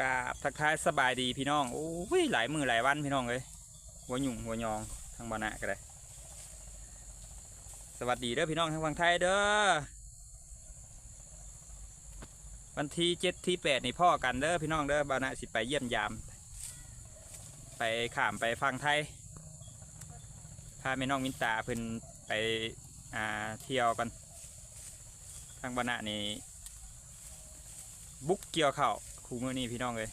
กาบทักทายสบายดีพี่น้องโอ้ยหลายมือหลายวันพี่น้องเลยหัวหยุ่งหัวยองทางบานะก็ได้สวัสดีเด้อพี่น้องทางฝั่งไทยเด้อวันที่เจ็ดที่แปดนี่พ่อกันเด้อพี่น้องเด้อบานะสิไปเยี่ยมยาม ไปข้ามไปฟังไทยพาแม่น้องมินตาเพิ่นไปอ่าเที่ยวกันทางบานะนี่บุกเกี่ยวเข้า คูมือนี่พี่น้องเลย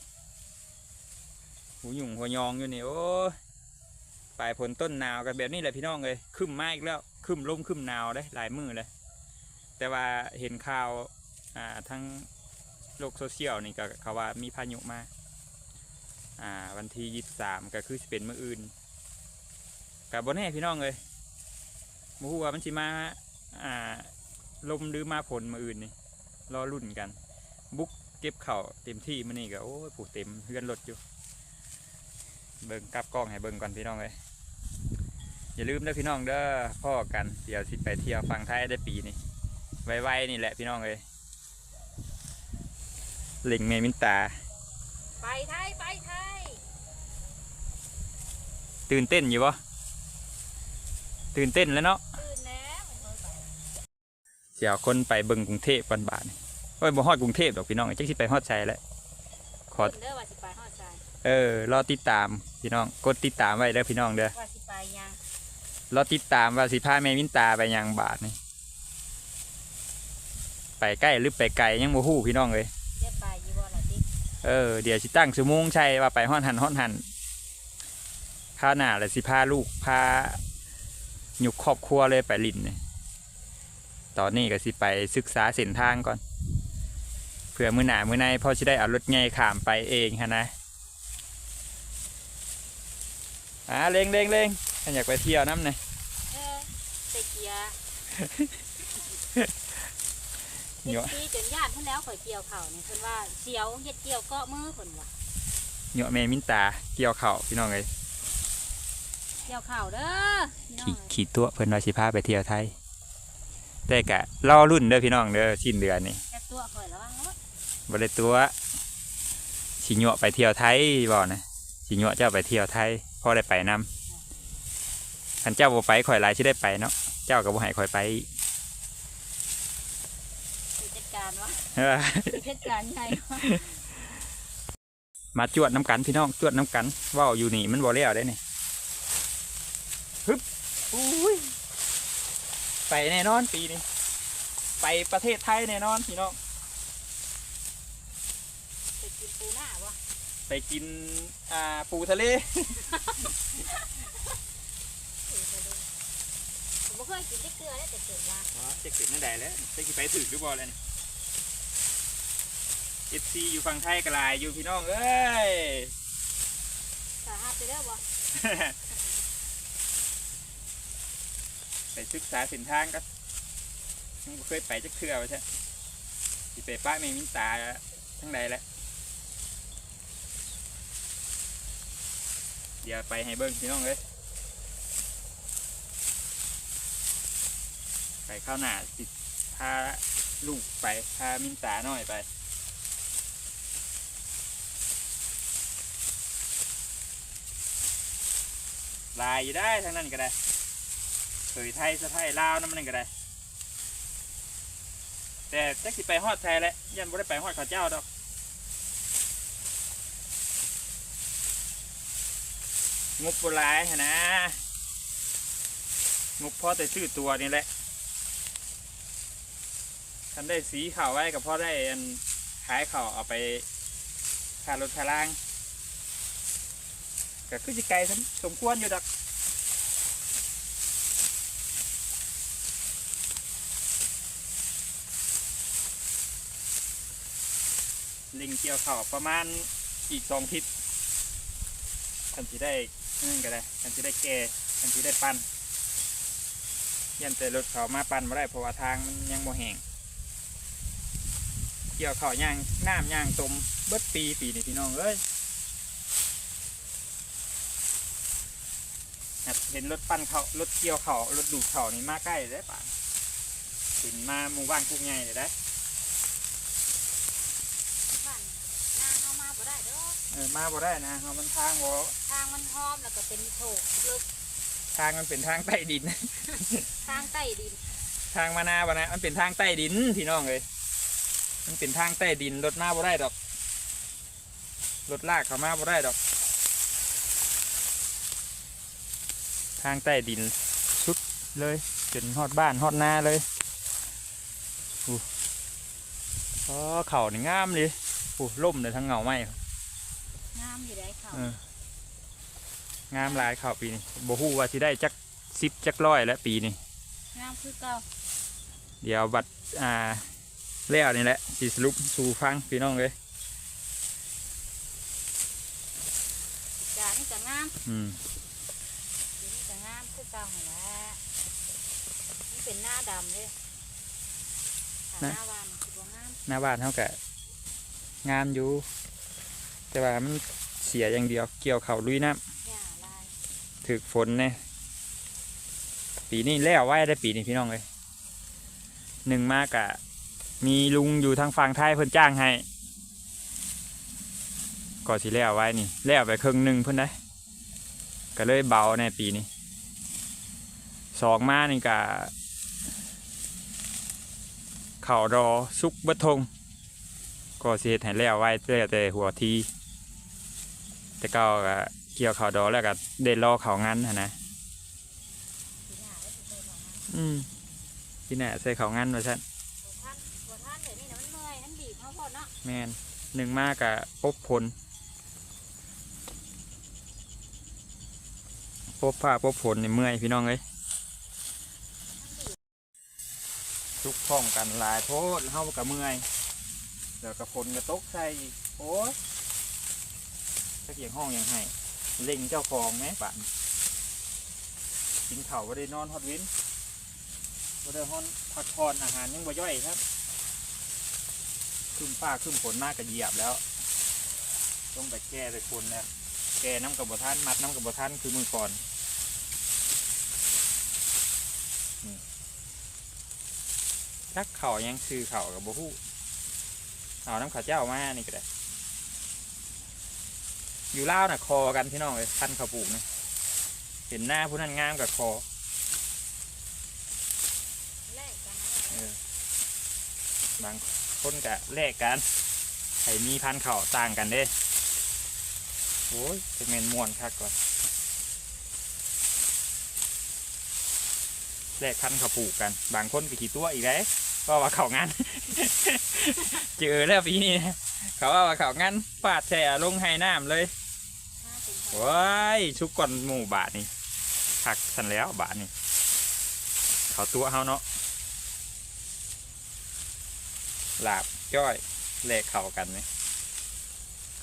หูหยุ่งหัวยองอยู่นี่โอ้ปลายผลต้นหนาวกันแบบนี้แหละพี่น้องเลยขึ้นมาอีกแล้วขึ้นลมขึ้นหนาวได้หลายมือเลย แต่ว่าเห็นข่าวอ่าทั้งโลกโซเชียลนี่ก็เขาว่ามีพายุมาอ่าวันที่ยี่สามก็คือเป็นมืออื่นกับบนแน่พี่น้องเลยมูฮูว่ามันสิมาอ่าลมหรือมาผลมืออื่นนี่รอรุ่นกัน บุก เก็บเข่าวเต็มที่มันนี่ก็โอ้ยผูเต็มเฮือนรถอยู่ เบิ่งกลับกล้องให้เบิ่งก่อนพี่น้องเลยอย่าลืมเด้อพี่น้องเด้อพ่อกันเดี๋ยวสิไปเที่ยวฟังไทยได้ปีนี้ไวๆนี่แหละพี่น้องเลยเล็งเมมินตา ไปไทยไปไทยตื่นเต้นอยู่ปะตื่นเต้นแล้วเนาะตื่นแล้วมันเพิ่งไปเดี๋ยวคนไปเบิ่งกรุงเทพวันบาทนี่โอ้ยบ่ฮอดกรุงเทพดอกพี่น้องจักสิไปฮอดใจแล้วขอตื่นเด้อว่าสิไปฮอดใจเออรอติดตามพี่น้อง กดติดตามไว้เด้อพี่น้องเด้อว่าสิไปยังเราติดตามว่าสิพาแม่วินตาไปยังบาทนี่ไปใกล้หรือไปไกลยังโมหู้พี่น้องเลยได้ไปอยี่บ่ล่ะติเออเดี๋ยวสิตั้งสมงใช่ว่าไปห้อนหันห้อนหันข้าวหน้าเลยสิพาลูกพาหยุกครอบครัวเลยไปลินนี่ตอนนี้ก็สิไปศึกษาเส้นทางก่อน เผื่อมือหนามือในพอจะได้เอารถไงขามไปเองฮะนะอ่าเลงเลงเลงถ้าอยากไปเที่ยวน้ำเนี่ยเออไปเกียร์เหนียวปีจนญาติเพิ่นแล้วข่อยเกี่ยวเข่านี่เพิ่นว่าเสียวเฮ็ดเกี่ยวเกาะมือเพิ่นว่าเหนียวแม่มินตาเกี่ยวเข่าวพี่น้องเลยเกี่ยวเข่าเด้อพี่น้องขี่เอ้ยขี่ตัวเพิ่นว่าสิพาไปเที่ยวไทยแต่กะรอรุ่นเด้อพี่น้องเด้อสิ้นเดือนนี่แค่ตัวข่อยระวังรถ บ่ได้ตัวสิเหยวไปเที่ยวไทยบ่นะสิเหยวเจ้าไปเที่ยวไทยพอได้ไปนํคันเจ้าบ่ไปข่อยหลายสิได้ไปเนาะเจ้าก็บ่ให้ข่อยไปอีกสิจัดการวะเออสิจัดการใหญ่วะมาจวดน้ำกันพี่น้องจวดน้ำกันเว้าอยู่นี่มันบ่แล้วได้นี่ฮึบอุ้ยไปแน่นอนปีนี้ไปประเทศไทยแน่นอนพี่น้องไป กินปูหน้าวะไปกินอ่าปูทะเลเออไปดูผมบ่เคยกินได้เกลือได้แต่เกิดมาจะขึ้นนั่นใดแล้วจะกี่ไปถึงหรือบ่แล้วนี่เอฟซีอยู่ฝั่งไทยกลายอยู่พี่น้องเอ้ย สาหัสไปเด้อบ่ไปศึกษาเส้นทางกันยังบ่เคยไปจักเทื่อว่าใช่สิไปป้าเมมินตาทั้งใดแหละ เดี๋ยวไปให้เบิ้งพี่น้องเอ้ยไปข้าวหน้าสิพาลูกไปพามินตาหน่อยไปลายอยู่ได้ทั้งนั้นก็ได้เคยไทยสะไทยลาวนั่นมันก็ได้ แต่จักสิไปฮอดไทยแหละยันบ่ได้ไปฮอดเขาเจ้าดอก งบโบราณนะงบพ่อแต่ซื้อตัวนี่แหละทันได้สีข่าวไว้กับพ่อได้อันขายข่าวเอาไปค่ารถค่าล่างก็คือจะไกลสมสมควรอยู่ดักล็งเกี่ยวเข่าวประมาณอีกสองทิศทันทีได้ นั่นก็ได้ทันที่ได้แก่ทันที่ได้ปั้นยันแต่รถเขามาปั้นมาได้เพราะว่าทางมันยังโมแหงเกี่ยวเข่าย่างน้ำย่างตมเบิดปีปีนี่พี่น้องเอ้ยเห็นรถปั้นเขารถเกี่ยวเขารถดูดเขานี่มาใกล้ได้ป่ะถึงมาหมู่บ้านกุกใหญ่เลยได้ บ้านหน้าเข้ามาบ่ บ่ได้ดอก เออมาบ่ได้นะเพราะมันทางบ่ทางมันหอมแล้วก็เป็นโถกลึกทางมันเป็นทางใต้ดิน ทางใต้ดิน ทางมานาบ่นะมันเป็นทางใต้ดินพี่น้องเลยมันเป็นทางใต้ดินรถมาบ่ได้ดอกรถลากเขามาบ่ได้ดอก ทางใต้ดินสุดเลยจนฮอดบ้านฮอดนาเลยอู้อ๋อเขานี่งามเลยอู้ล่มเลยทั้งเงาไหม งามอยู่ได้เขาเอองามหลายเขาปีนี้บ่ฮู้ว่าสิได้จักสิบจักร้อยแล้วปีนี้งามคือเก่าเดี๋ยวบัดอ่าแล้วนี่แหละสิสรุปสู่ฟังพี่น้องเลยจานี่ก็งามอืมสีนี่ก็งามคือเก่าหั่นแหละนี่เป็นหน้าดำเลยถ้าหน้าวานคือบ่งามหน้าบ้านเท่ากับงามอยู่ แต่ว่ามันเสียอย่างเดียว เกี่ยวเขาวลุยน้หญ้าลายำถึกฝนเนี่ยปีนี้แล้วไว้ได้ปีนี้พี่น้องเลยหนึ่งมากอะมีลุงอยู่ทางฝั่งไทยเพิ่นจ้างให้ก็สิแล้วไว้นี่แล้วไปครึ่งหนึ่งเพิ่นได้ก็เลยเบาในปีนี้สองมานี่กะเข่ารอซุกเบัทงก็สิเฮ็ดให้แล้วไว้แล้วแต่หัวที แต่ก็ก็เกี่ยวเข่าวดอแล้วก็เดินรอเขางั้นหั้นนะสีหน้าได้สิเคยบอกนะ อืมที่น่ะใส่เขางั้นว่าซั่นบ่ท่านบ่ท่านเดี๋ยวนี้นะมันเมื่อยมันบีบเขาพอเนาะแม่นหนึ่งมากกะปบพลปบผ้าปบผลในเมื่อยพี่น้องเอ้ยทุกพ้องกันหลายโพดเฮากับเมื่อยเดี๋ยวกับฝนกระตกใส่อีกโอ้ย ตะเกียงห้องยังให้เล็งเจ้าของไหมป่านกินข้าวบ่ได้นอนฮอดวินบ่ได้ฮอนพักผ่อนอาหารยังบ่ย่อยครับขึ้นฟ้าขึ้นฝนมากกับเหยียบแล้ว ต้องไปแก้ไปคนแล้วแก้น้ำกับบท่านมัดน้ำกับบท่านคือมือก่อนนี่จักเข่ายังซื้อเข่ากับบ่ฮู้เอาน้ำข้าเจ้ามานี่ก็ได้ อยู่ล่าวน่ะ คอกันพี่น้องเลยพันข้าวปลูกนะเห็นหน้าผู้นั้นงามกับคออบางคนกะแลกกันใครมีพันเข่าต่างกันเด้โอ้ยจะเมนมวนคักก่อนแลกพันเขาปลูกกัน บางคนก็ขี่ตัวอีกแล้วก็ว่าเขางานเจอแล้วปีนี้ เขาว่าว่าเขางานปาดแช่ลงไห้น้ำเลย ว้ายชุกก่อนหมู่บาทนี่คักสันแล้วบาทนี่เขาตัวเฮาเนาะลาบจ้อยแลกเข่ากันไหม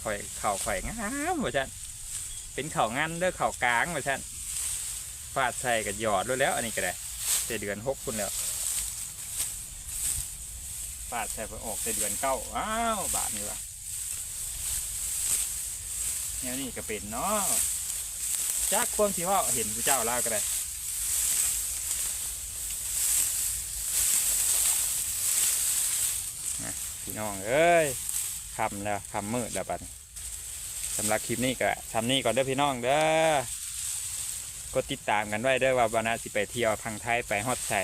ข่อยเข่าข่อยงามว่าชันเป็นเข่างันเด้อเข่ากลางว่าชันฟาดใส่กับหยอดด้วยแล้ว อันนี้ก็ได้แต่เดือนหกคุณแล้วฟาดใส่ไปออกแต่เดือนเก้าอ้าวบาทนี่วะ แนวนี้ก็เป็นเนาะจากความที่ว่าเห็นพระเจ้าล่าวก็ได้พี่น้องเอ้ยคำแล้วคำมืดแล้วบัดนี้สำหรับคลิปนี้ก็ทำนี่ก่อนเด้อพี่น้องเด้อกดติดตามกันไว้เด้อว่าวันนาสิไปเที่ยวพังไทยไปฮอดใส่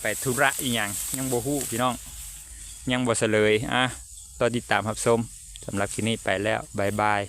ไปธุระอีหยังยังบ่ฮู้พี่น้อง ยังบ่เฉลยอะรอติดตามรับชม สำหรับที่นี้ไปแล้วบายบาย